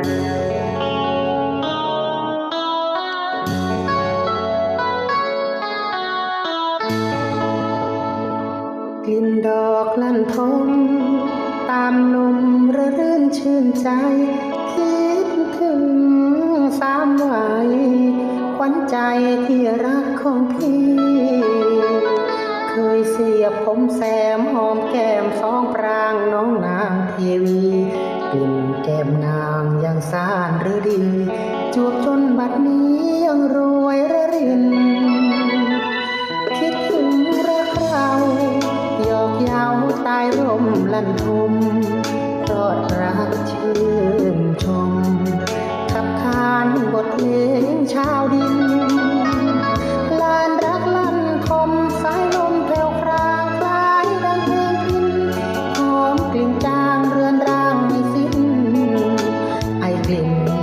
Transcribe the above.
กลิ่นดอกลั่นทมตามลมระรื่นชื่นใจ คิดถึงสามวัยขวัญใจที่รักของพี่ เคยเสียบผมแซมหอมแก้มสองปรางน้องนา เย้าใต้ร่มลั่นทมรอดรักชื่นชม ขับขานบทเพลงชาวดิน ลานรักลั่นคมสายลมแผ่วพรางคล้ายดังเพลงพินหอมกลิ่นจางเรือนร่างไม่สิ้น ไอกลิ่น